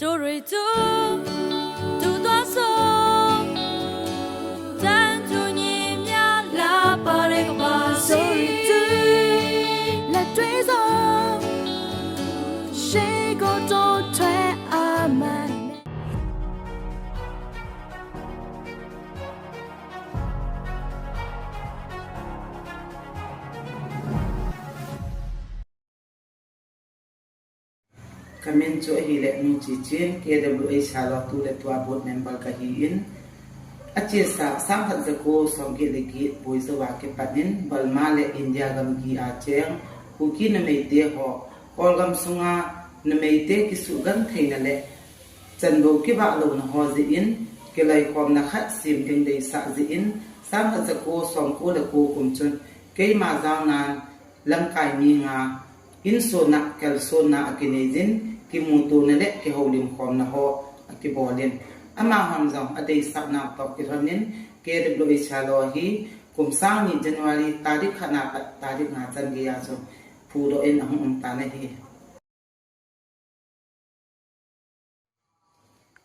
တို့တွေသူသူသွားဆုံးတန်သူညီများလာပါတဲ့ကပါစီလက်တွေစုံရှိကို kamen cho hi le mi chi chin KWA salo tu le tua board member ka hi in. Achi sa sam phat za ko som ge le gi boi zo wa ke panin balma le india gam gi a cheng. Ku ki na mei te ho. Kol gam sunga na mei te ki su gan thei na le chan bo ki ba lo na ho zi in. Ke lai kom na khat sim ding dei sa zi in. Sam phat za ko som ko le ko kum chun. Ke ma za nan, lam kai mi nga, in so na kel so na akinezin ki mu tu na le ki holim khom na ho ki bolin ama ham zong adei sak na to ki ranin ke de blo i chalo hi kum sang ni january tarikh khana pa tarikh na chan ge ya so pu ro en ahum um ta na hi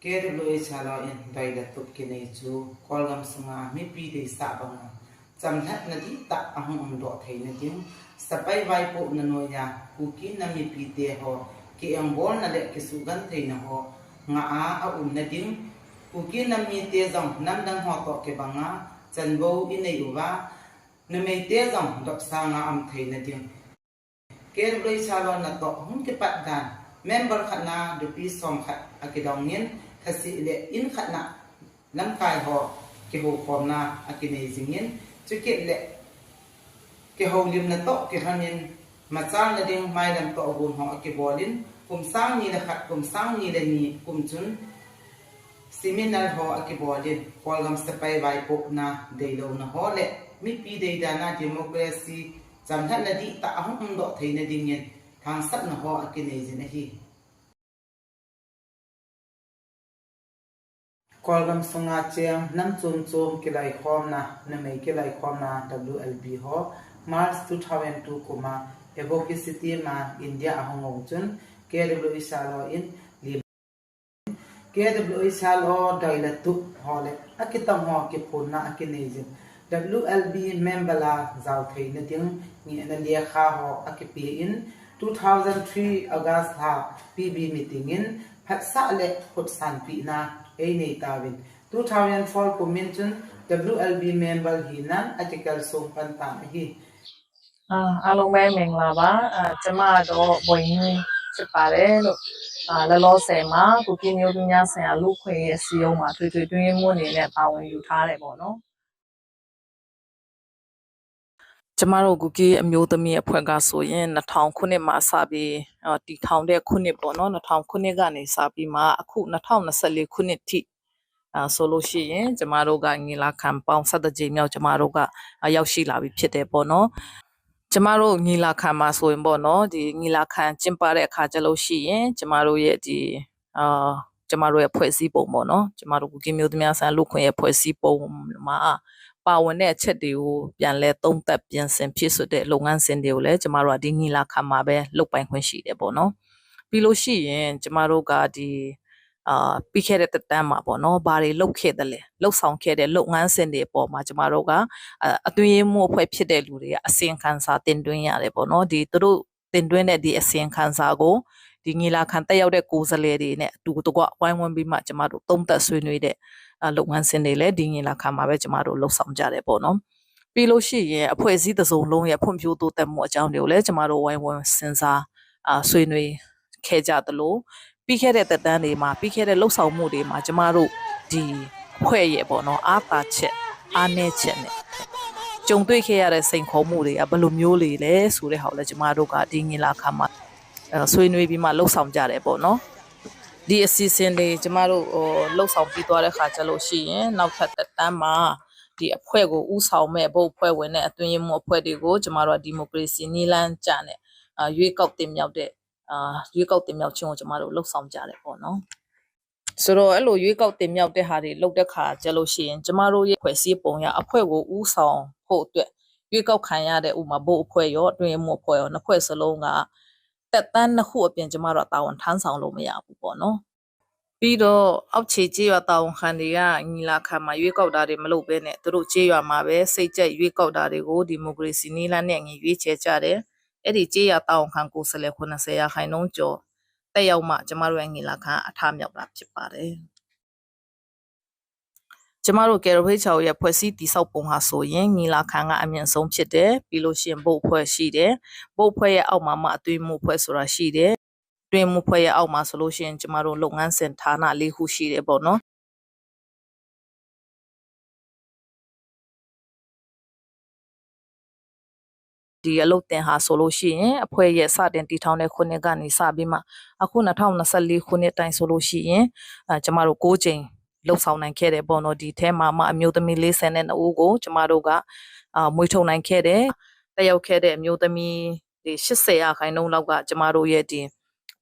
ke de blo i chalo en dai da tup ki nei chu kol gam sanga mi pi de sa ba nga cham that na di ta ahum um do thei na ding sapai vai po na no ya ku ki na mi pi te ho ki em bol na le ki su gan thei na ho nga a a um na ding ku ki na mi te zong nam dang ho to ke banga chan bo i nei u wa na me te zong dok sa nga am thei na ding ke roi sa lo na to hum ke pat dan member khana de pi som khat akidong nin khasi le in khana lam kai ho ke ho khom na akinei zingin chu ke le ke ho lim na to ke มาสร้างในดิ่งไม่ดันตัวบุญขอเอักบอลินกลุ่มสร้างนี้นะครับกลุ่มสร้างนี้เลยนี่กลุ่มจุนซิมินัลหออักบอลินพอลำสเปย์ไวปกนาเดี๋ยลนะฮอลเล่มีปีเดียดานาดิโมคราซีจำทัดนดีตาห้องดอกไทยนดิ่งเงินทางสักนะหออักเนยจินะฮี kolgam sunga cheng nam chum chum kilai khom na na mai kilai khom na wlb ho march 2002คุมา advocacy city ma India ahong chun. KW salo in lim. KW salo daila tu hole akitam ho ke phun na akinejin WLB member la zau thei na ting ni na lia kha ho akipi in. 2003 August ha PB meeting in. Phat sa le khut san pi na ei nei tawin 2004 ko mention WLB member hi nan, article song pan ta hi. အာအားလုံးပဲမင်္ဂလာပါအာကျမတော့ဘွင်ရင်းဖြစ်ပါတယ်လို့အာလောလောဆယ်မှာကုကင်းမျိုးသူများဆိုင်ရာလူခွေရဲ့စီယုံမှာထွေထွေတွင်းမှုအနေနဲ့ပါဝင်ယူထားတယ်ပေါ့နော်ကျမတို့ကုကီအမျိုးသမီးအဖွဲ့ကဆိုရင်2000ခုနှစ်မှာစပြီးအာတည်ထောင်တဲ့ခုနှစ်ပေါ့နော်2000ခုနှစ်ကနေစပြီးမှအခု2024ခုနှစ်ထိအာဆိုလို့ရှိရင်ကျမတို့ကငီလာခံပေါင်း7ကြိမ်မြောက်ကျမတို့ကအာရောက်ရှိလာပြီဖြစ်တယ်ပေါ့နော် ကျမတို့ညီလာခံမှာဆိုရင်ပေါ့နော်ဒီညီလာခံကျင်းပတဲ့အခါကျလို့ရှိရင်ကျမတို့ရဲ့ဒီအာကျမတို့ရဲ့ဖွဲ့စည်းပုံပေါ့နော်ကျမတို့ကုကင်းမျိုးသမီးဆန်လူခွင့်ရဲ့ဖွဲ့စည်းပုံမှာပါဝင်တဲ့အချက်တွေကိုပြန်လဲသုံးသပ်ပြင်ဆင်ဖြစ်ဆိုတဲ့လုပ်ငန်းစဉ်တွေကိုလည်းကျမတို့ကဒီညီလာခံမှာပဲလုပ်ပိုင်ခွင့်ရှိတယ်ပေါ့နော်ပြီးလို့ရှိရင်ကျမတို့ကဒီ အာပြီးခဲ့တဲ့တက်တန်းမှာပေါ့နော်ဘာတွေလုပ်ခဲ့တယ်လဲလှုပ်ဆောင်ခဲ့တဲ့လုပ်ငန်းစဉ်တွေအပေါ်မှာကျမတို့ကအအသွင်ရေးမှုအဖွဲ့ဖြစ်တဲ့လူတွေကအစင်ခံစာတင်သွင်းရတယ်ပေါ့နော်ဒီသူတို့တင်သွင်းတဲ့ဒီအစင်ခံစာကိုဒီငီလာခံတက်ရောက်တဲ့ကိုယ်စားလှယ်တွေနဲ့အတူတကွဝိုင်းဝန်းပြီးမှကျမတို့သုံးသက်ဆွေးနွေးတဲ့အလုပ်ငန်းစဉ်တွေလည်းဒီငီလာခံမှာပဲကျမတို့လှုပ်ဆောင်ကြတယ်ပေါ့နော်ပြီးလို့ရှိရင်အဖွဲ့အစည်းတစ်စုံလုံးရဲ့ဖွံ့ဖြိုးတိုးတက်မှုအကြောင်းတွေကိုလည်းကျမတို့ဝိုင်းဝန်းစဉ်းစားအာဆွေးနွေးခဲ့ကြသလို ပြီးခဲ့တဲ့တက်တန်းတွေမှာပြီးခဲ့တဲ့လှုပ်ဆောင်မှုတွေမှာကျမတို့ဒီအဖွဲ့ရဲ့ပေါ့နော်အားပါချက်အားနည်းချက်နဲ့ကြုံတွေ့ခဲ့ရတဲ့စိန်ခေါ်မှုတွေကဘယ်လိုမျိုးလေလဲဆိုတဲ့ဟာကိုလည်းကျမတို့ကဒီငင်လာခါမှာအဲဆွေးနွေးပြီးမှလှုပ်ဆောင်ကြတယ်ပေါ့နော်ဒီအစီအစဉ်တွေကျမတို့ဟိုလှုပ်ဆောင်ပြီးသွားတဲ့ခါကျလို့ရှိရင်နောက်ထပ်သက်တမ်းမှာဒီအဖွဲ့ကိုဥဆောင်မဲ့ဘုတ်အဖွဲ့ဝင်တဲ့အတွင်းရေးမှုအဖွဲ့တွေကိုကျမတို့ကဒီမိုကရေစီနီလန်းကြတဲ့အာရွေးကောက်တင်မြောက်တဲ့ အာရွေးကောက်တင်မြောက်ခြင်းကိုကျမတို့လှုပ်ဆောင်ကြတယ်ပေါ့နော်ဆိုတော့အဲ့လိုရွေးကောက်တင်မြောက်တဲ့ဟာတွေလုပ်တဲ့ခါကျလို့ရှိရင်ကျမတို့ရဲ့ဖွဲ့စည်းပုံရအဖွဲ့ကိုဥဆောင်ဖို့အတွက်ရွေးကောက်ခံရတဲ့ဥမာဘို့အဖွဲ့ရောအတွင်းမှုအဖွဲ့ရောနှစ်ဖွဲ့စလုံးကတက်တန်းနှစ်ခုအပြင်ကျမတို့ကတာဝန်ထမ်းဆောင်လို့မရဘူးပေါ့နော်ပြီးတော့အောက်ခြေကြေးရွာတာဝန်ခံတွေကညီလာခံမှာရွေးကောက်တာတွေမလုပ်ဘဲနဲ့သူတို့ကြေးရွာမှာပဲစိတ်ကြိုက်ရွေးကောက်တာတွေကိုဒီမိုကရေစီနည်းလမ်းနဲ့အညီရွေးချယ်ကြတယ် အဲ့ဒီကြေးရွာတာဝန်ခံကိုယ်စားလှယ်80ရာခိုင်နှုန်းကျော်တက်ရောက်မှကျမတို့ရဲ့ညီလာခံအထမြောက်တာဖြစ်ပါတယ်ကျမတို့ကယ်ရဖိတ်ချော်ရဲ့ဖွဲ့စည်းတည်ဆောက်ပုံဟာဆိုရင်ညီလာခံကအမြင့်ဆုံးဖြစ်တယ်ပြီးလို့ရှိရင်ဘုတ်ဖွဲ့ရှိတယ်ဘုတ်ဖွဲ့ရဲ့အောက်မှာမှအသွေးမှုဖွဲ့ဆိုတာရှိတယ်တွင်မှုဖွဲ့ရဲ့အောက်မှာဆိုလို့ရှိရင်ကျမတို့လုပ်ငန်းစဉ်ဌာနလေးခုရှိတယ်ပေါ့နော် ဒီအလုပ်တင်ဟာဆိုလို့ရှိရင်အဖွဲ့ရဲ့စတင်တည်ထောင်တဲ့ခုနှစ်ကနေစပြီးမှအခု2024ခုနှစ်တိုင်ဆိုလို့ရှိရင်အဲကျမတို့6ချိန်လှုပ်ဆောင်နိုင်ခဲ့တယ်ပေါ့နော်ဒီထဲမှာမှအမျိုးသမီး42ဦးကိုကျမတို့ကအာမွေးထုတ်နိုင်ခဲ့တယ်တက်ရောက်ခဲ့တဲ့အမျိုးသမီးဒီ80ရာခိုင်နှုန်းလောက်ကကျမတို့ရဲ့ဒီ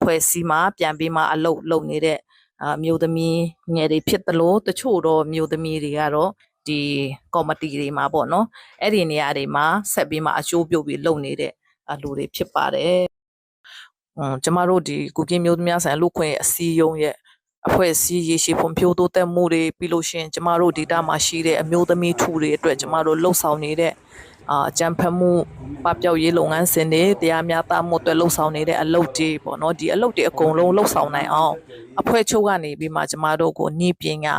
ဖွဲ့စည်းမှာပြန်ပြီးမှအလုပ်လုပ်နေတဲ့အမျိုးသမီးငယ်တွေဖြစ်သလိုတချို့တော့မျိုးသမီးတွေကတော့ ဒီကော်မတီတွေမှာပေါ့နော်အဲ့ဒီနေရာတွေမှာဆက်ပြီးမှအချိုးပြုတ်ပြီးလုပ်နေတဲ့အလူတွေဖြစ်ပါတယ်။ဟွန်းကျမတို့ဒီကုကင်းမျိုးသမီးဆိုင်လူခွင့်အစည်းအရုံးရဲ့အဖွဲ့အစည်းရေရှည်ဖွံ့ဖြိုးတိုးတက်မှုတွေပြီးလို့ရှိရင်ကျမတို့ဒေတာမှာရှိတဲ့အမျိုးသမီးထူတွေအတွက်ကျမတို့လှုပ်ဆောင်နေတဲ့အာအကြံဖတ်မှုပပျောက်ရေးလုပ်ငန်းစဉ်တွေတရားမျှတမှုအတွက်လှုပ်ဆောင်နေတဲ့အလုပ်တွေပေါ့နော်ဒီအလုပ်တွေအကုန်လုံးလှုပ်ဆောင်နိုင်အောင်အဖွဲ့ချုပ်ကနေပြီးမှကျမတို့ကိုဤပညာ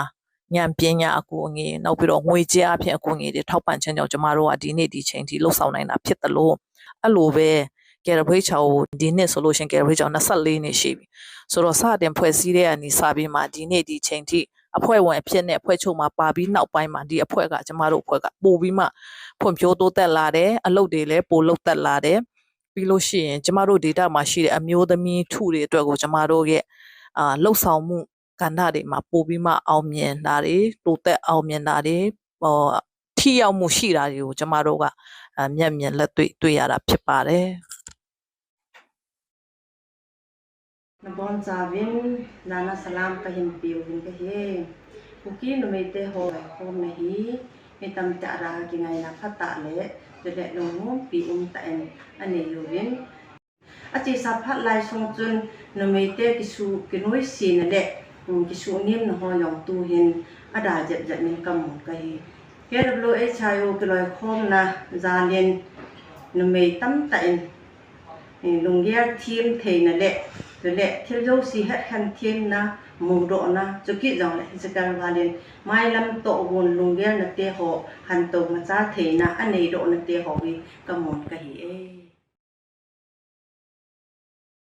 ဉာဏ်ပညာအကူအငွေနောက်ပြီးတော့ငွေကြေးအဖြစ်အကူအငွေတွေထောက်ပံ့ခြင်းကြောင့်ကျမတို့ကဒီနေ့ဒီချိန်ထိလှုပ်ဆောင်နိုင်တာဖြစ်တယ်လို့အဲ့လိုပဲကယ်ရဘရိတ်ချောကိုဒီနှစ်ဆိုလို့ရှရင်ကယ်ရဘရိတ်ချော24နှစ်ရှိပြီဆိုတော့စတင်ဖွဲ့စည်းတဲ့အနေစပြီးမှဒီနေ့ဒီချိန်ထိအဖွဲ့ဝင်အဖြစ်နဲ့အဖွဲ့ချုပ်မှာပါပြီးနောက်ပိုင်းမှာဒီအဖွဲ့ကကျမတို့အဖွဲ့ကပို့ပြီးမှဖွံ့ဖြိုးတိုးတက်လာတယ်အလုပ်တွေလည်းပိုလုပ်တက်လာတယ်ပြီးလို့ရှိရင်ကျမတို့ data မှာရှိတဲ့အမျိုးသမီးထုတွေအတွက်ကိုကျမတို့ရဲ့အာလှုပ်ဆောင်မှု ကဏ္ဍတွေမှာပို့ပြီးမှအောင်မြင်တာတွေတိုးတက်အောင်မြင်တာတွေဟောထိရောက်မှုရှိတာတွေကိုကျမတို့ကအမျက်မြင်လက်တွေ့တွေ့ရတာဖြစ်ပါတယ် Nabon Zavin, Nana Salam Kahim Piwin Kahi. Kuki numete ho hom nahi, mitam ta ra ki ngai na phata le, de le no mo pi um ta en ane yuvin. Achi sa phat lai song chun numete ki su ki noi si na le, ki su nim na ho yong tu hin ada jet jet min kam mon kai ke lo e chayo ki loi khom na za len nu me tam ta in lung ye thim thei na lệ rồi lệ thil jo si hết khăn thêm na mu độ na cho kỹ dòng le se kar wa len mai lam tổ won lung ye na te ho han tổ ma cha thầy na anh anei độ na te ho wi cầm một kai e